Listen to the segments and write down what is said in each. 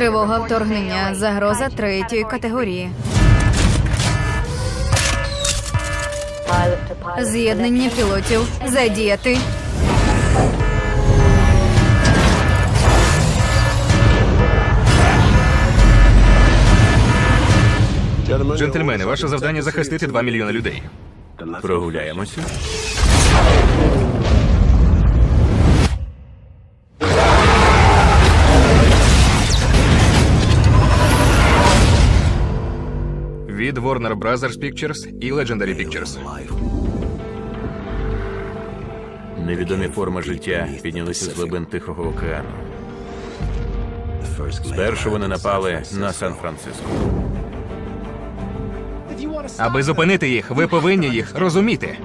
Тривога вторгнення. Загроза третьої категорії. З'єднання пілотів. Задіяти. Джентльмени, ваше завдання захистити 2 мільйони людей. Прогуляємося. Від Warner Brothers Pictures і Legendary Pictures. Невідомі форми життя піднялися з глибин Тихого океану. Спершу вони напали на Сан-Франциско. Аби зупинити їх, ви повинні їх розуміти.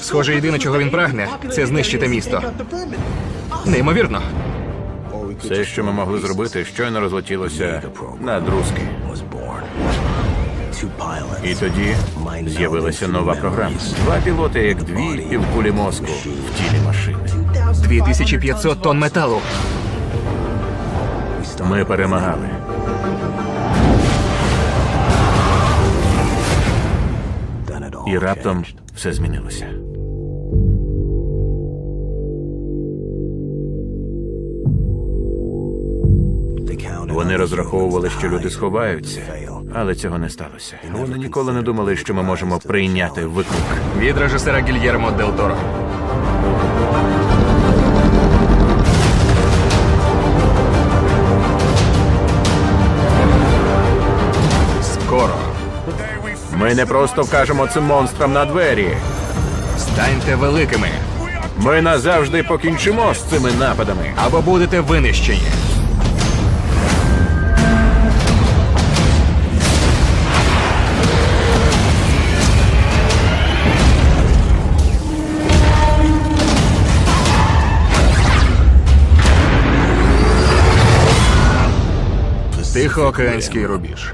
Схоже, єдине, чого він прагне, це знищити місто. Неймовірно. Все, що ми могли зробити, щойно розлетілося на друзки. І тоді з'явилася нова програма. Два пілоти, як дві півкулі мозку в тілі машини. 2500 тонн металу. Ми перемагали. І раптом все змінилося. Вони розраховували, що люди сховаються, але цього не сталося. Вони ніколи не думали, що ми можемо прийняти виклик. Від режисера Гільєрмо Дел Торо. Ми не просто вкажемо цим монстрам на двері. станьте великими Ми назавжди покінчимо з цими нападами. або будете винищені. Тихоокеанський рубіж.